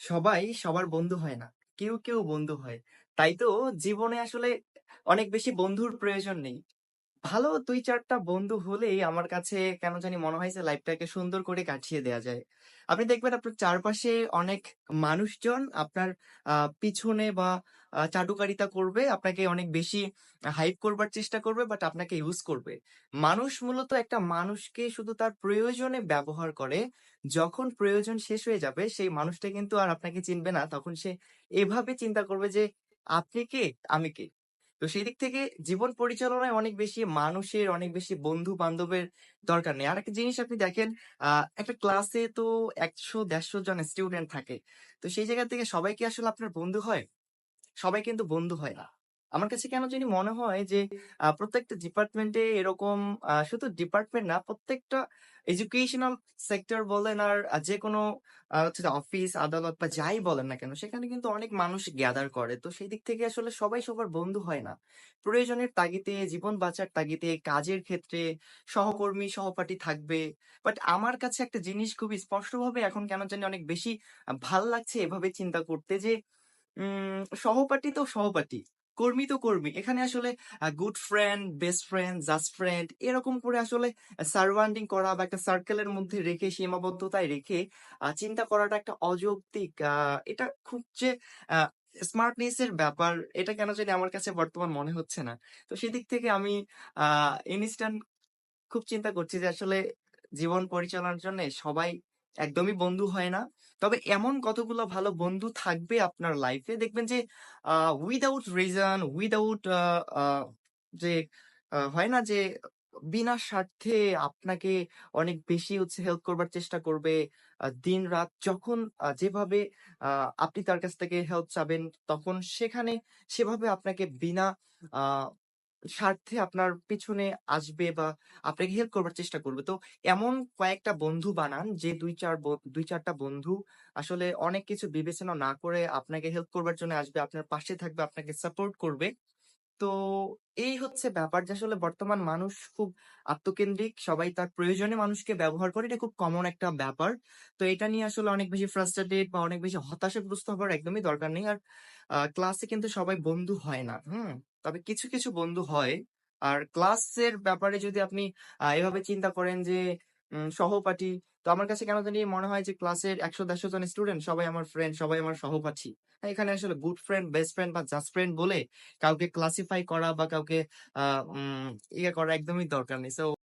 সবাই সবার বন্ধু হয় না। কেউ, কেউ বন্ধু হয়। তাই তো জীবনে আসলে অনেক বেশি বন্ধুর প্রয়োজন নেই। ভালো ২-৪ বন্ধু হলেই আমার কাছে কেন জানি মনে হয় যে লাইফটাকে সুন্দর করে কাটিয়ে দেওয়া যায়। আপনি দেখবেন আপনার চারপাশে অনেক মানুষজন আপনার আ পিছনে বা চাটুকারিতা করবে, আপনাকে অনেক বেশি হাইপ করবার চেষ্টা করবে বাট আপনাকে ইউজ করবে। মানুষ মূলত একটা মানুষকে শুধু তার প্রয়োজনে ব্যবহার করে। যখন প্রয়োজন শেষ হয়ে যাবে সেই মানুষটা কিন্তু আর আপনাকে চিনবে না। তখন সে এভাবে চিন্তা করবে যে, "আপনি কে? আমি কে?" তো সেই দিক থেকে জীবন পরিচালনায় অনেক বেশি মানুষের, অনেক বেশি বন্ধু-বান্ধবের দরকার নেই। আর একটা জিনিস আপনি দেখেন, একটা ক্লাসে তো একশো দেড়শো জন স্টুডেন্ট থাকে। তো সেই জায়গা থেকে সবাই কি আসলে আপনার বন্ধু হয়? সবাই কিন্তু বন্ধু হয় না। আমার কাছে কেন জানি মনে হয় যে প্রত্যেকটা ডিপার্টমেন্টে এরকম শুধু ডিপার্টমেন্ট না, প্রত্যেকটা এডুকেশনাল সেক্টর বলেন আর আ হচ্ছে অফিস, আদালত বা যাই বলেন না কেন, সেখানে কিন্তু অনেক মানুষ গ্যাদার করে। তো সেই দিক থেকে আসলে সবাই সবার বন্ধু হয় না। প্রয়োজনের তাগিদে, জীবন বাঁচার তাগিদে, কাজের ক্ষেত্রে সহকর্মী, সহপাঠী থাকবে। বাট আমার কাছে একটা জিনিস খুবই স্পষ্টভাবে এখন কেন জানি অনেক বেশি ভালো লাগছে এভাবে চিন্তা করতে যে উম সহপাঠী তো সহপাঠী। কর্মী তো কর্মী। এখানে আসলে good friend, best friend, just friend এরকম করে আসলে আ সারভান্ডিং করা বা একটা সার্কেলের মধ্যে রেখে সীমাবদ্ধতায় রেখে চিন্তা করাটা একটা অযৌক্তিক এটা খুব যে স্মার্টনেস এর ব্যাপার এটা কেন জানি আমার কাছে বর্তমান মনে হচ্ছে না। তো সেদিক থেকে আমি ইনস্ট্যান্ট খুব চিন্তা করছি যে আসলে জীবন পরিচালনার জন্যে সবাই একদমই বন্ধু হয় না। তবে এমন কতগুলো ভালো বন্ধু থাকবে আপনার লাইফে দেখবেন যে আ উইথআউট রিজন, উইদাউট যে হয় না যে বিনা স্বার্থে আপনাকে অনেক বেশি হচ্ছে হেল্প করবার চেষ্টা করবে। আ দিন-রাত যখন যেভাবে আপনি তার কাছ থেকে হেল্প চাবেন তখন সেখানে সেভাবে আপনাকে বিনা স্বার্থে আপনার পিছনে আসবে বা আপনাকে হেল্প করবার চেষ্টা করবে। তো এমন কয়েকটা বন্ধু বানান যে ২-৪ ব ২-৪ বন্ধু আসলে অনেক কিছু বিবেচনা না করে আপনাকে হেল্প করবার জন্য আসবে, আপনার পাশে থাকবে, আপনাকে সাপোর্ট করবে। তো এই হচ্ছে ব্যাপার যে আসলে বর্তমান মানুষ খুব আত্মকেন্দ্রিক। সবাই তার প্রয়োজনে মানুষকে ব্যবহার করে। এটা খুব কমন একটা ব্যাপার। তো এটা নিয়ে আসলে অনেক বেশি ফ্রাস্ট্রেটেড বা অনেক বেশি হতাশাগ্রস্ত হবার একদমই দরকার নেই। আর ক্লাসে কিন্তু সবাই বন্ধু হয় না। হুম? তবে কিছু, কিছু বন্ধু হয়। আর ক্লাসের ব্যাপারে যদি আপনি এভাবে চিন্তা করেন যে সহপাঠী, তো আমার কাছে কেন জানি মনে হয় যে ক্লাসের একশো দেড়শো জন স্টুডেন্ট সবাই আমার ফ্রেন্ড, সবাই আমার সহপাঠী। এখানে আসলে গুড ফ্রেন্ড, বেস্ট ফ্রেন্ড বা জাস্ট ফ্রেন্ড বলে কাউকে ক্লাসিফাই করা বা কাউকে আহ ইয়ে করা একদমই দরকার নেই।